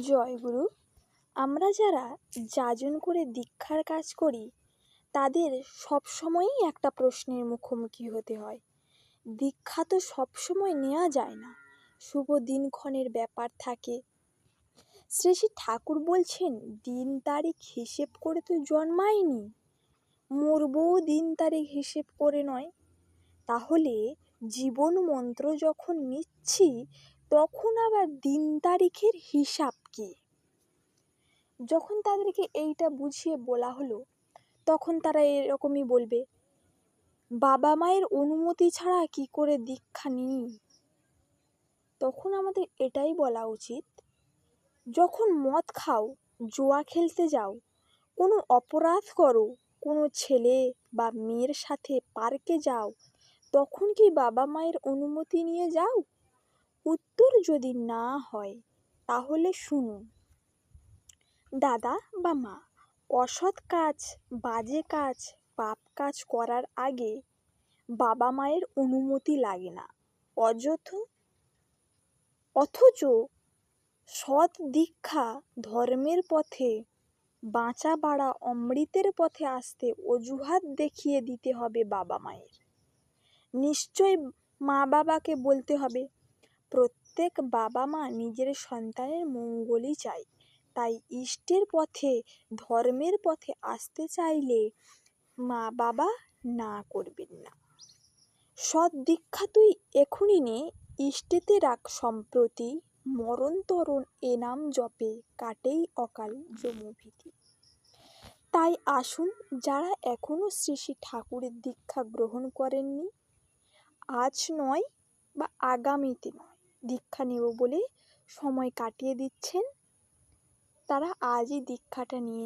জয়গুরু আমরা যারা যাজন করে দীক্ষার কাজ করি, তাদের সবসময়ই একটা প্রশ্নের মুখোমুখি হতে হয়। দীক্ষা তো সবসময় নেওয়া যায় না, শুভ দিনক্ষণের ব্যাপার থাকে। শ্রী শ্রী ঠাকুর বলছেন, দিন তারিখ হিসেব করে তো জন্মায়নি, মরবও দিন তারিখ হিসেব করে নয়। তাহলে জীবন মন্ত্র যখন নিচ্ছি তখন আবার দিন তারিখের হিসাব কী? যখন তাদেরকে এইটা বুঝিয়ে বলা হলো, তখন তারা এরকমই বলবে, বাবা মায়ের অনুমতি ছাড়া কি করে দীক্ষা নিই? তখন আমাদের এটাই বলা উচিত, যখন মদ খাও, জুয়া খেলতে যাও, কোনো অপরাধ করো, কোনো ছেলে বা মেয়ের সাথে পার্কে যাও, তখন কি বাবা মায়ের অনুমতি নিয়ে যাও? উত্তর যদি না হয়, তাহলে শুনুন। দাদা বা মা, অসৎ কাজ, বাজে কাজ, পাপ কাজ করার আগে বাবা মায়ের অনুমতি লাগে না। অযথ, অথচ সৎ দীক্ষা ধর্মের পথে, বাঁচা বাড়া অমৃতের পথে আসতে অজুহাত দেখিয়ে দিতে হবে বাবা মায়ের। নিশ্চয় মা বাবাকে বলতে হবে প্রত্যেক বাবা মা নিজের সন্তানের মঙ্গলই চায়। তাই ইষ্টের পথে, ধর্মের পথে আসতে চাইলে মা বাবা না করবেন না। সৎ দীক্ষা তুই এখনই নে, ইষ্টেতে রাখ সম্প্রতি, মরণ তরণ এ নাম জপে, কাটেই অকাল যমভীতি তাই আসুন, যারা এখনও শ্রী শ্রী ঠাকুরের দীক্ষা গ্রহণ করেননি, আজ নয় বা আগামীতে নয় দীক্ষা নেব বলে সময় কাটিয়ে দিচ্ছেন। তারা আজই দীক্ষাটা নিয়ে